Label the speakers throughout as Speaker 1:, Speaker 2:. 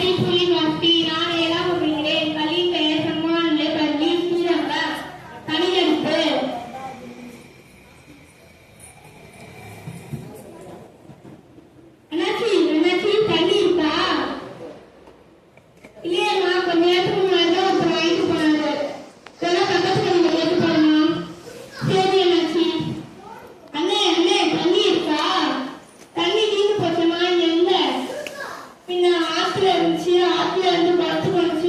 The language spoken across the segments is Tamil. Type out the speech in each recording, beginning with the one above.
Speaker 1: Thank you. ശാസ്ത്രം ശാസ്ത്രം എന്ന് പറഞ്ഞു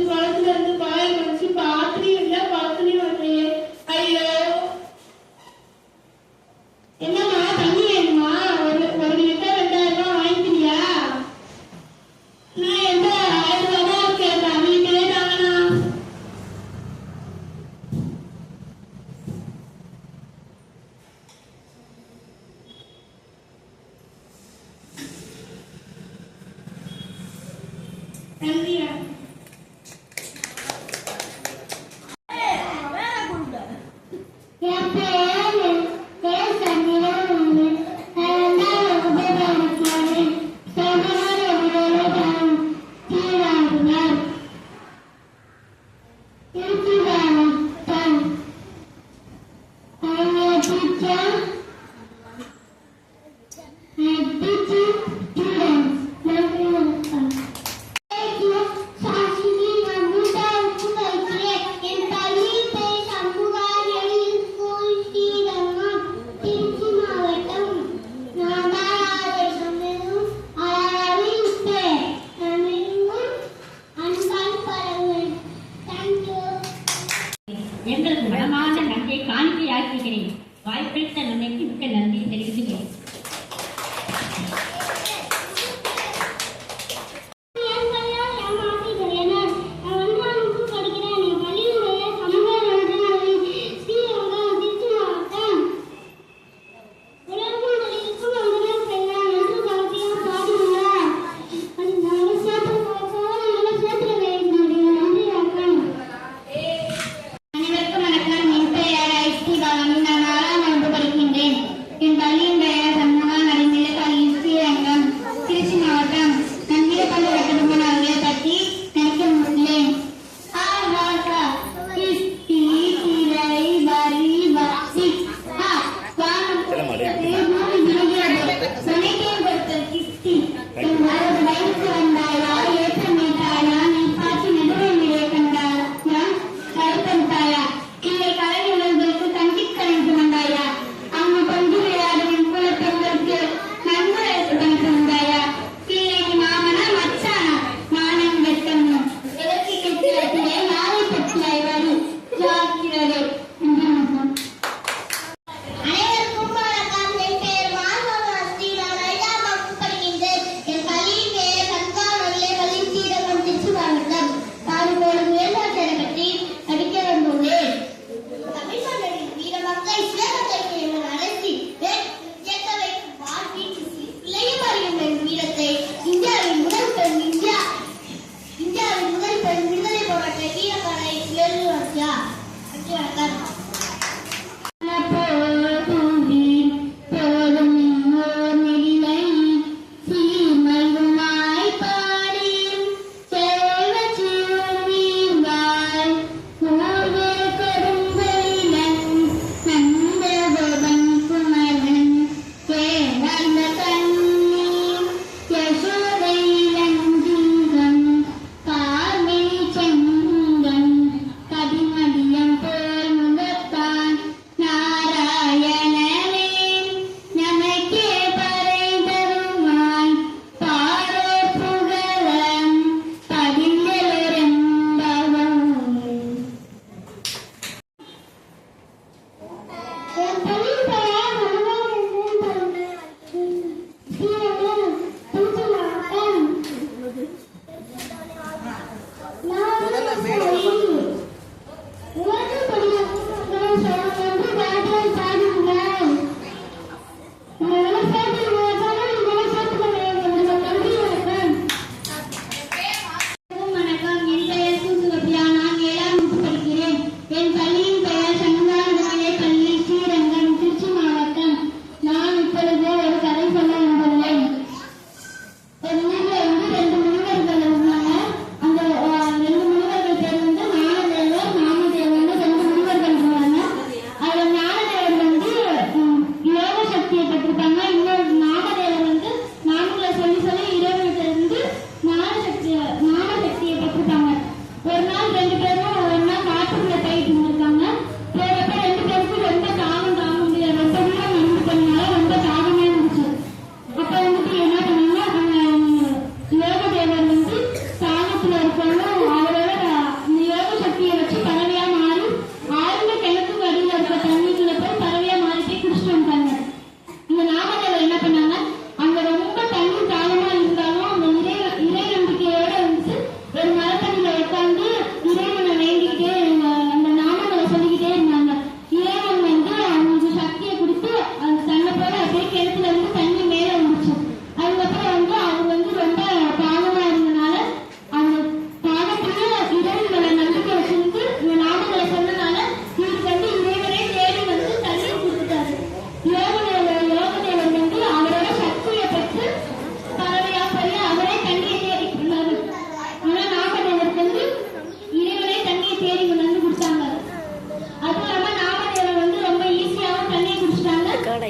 Speaker 1: Buen día.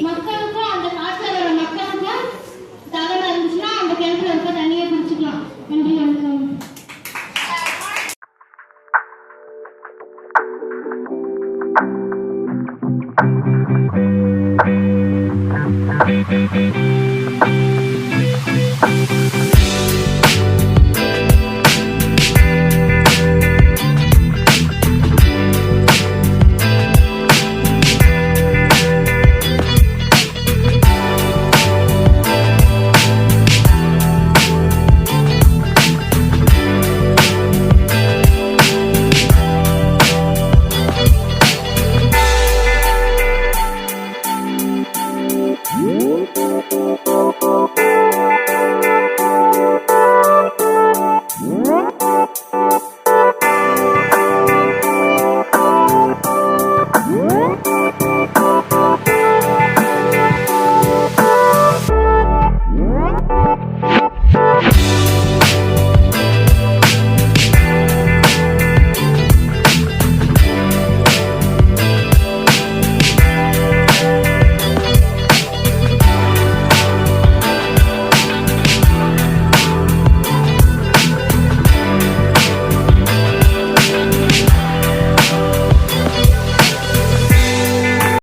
Speaker 1: இல்லை மக்களுக்கும் அந்த காட்டில் வர மக்களுக்கும் தவறு இருந்துச்சுன்னா அந்த கிணத்துல இருக்க தண்ணியை குடிச்சுக்கலாம் என்று எழுதுவோம்
Speaker 2: Thank you.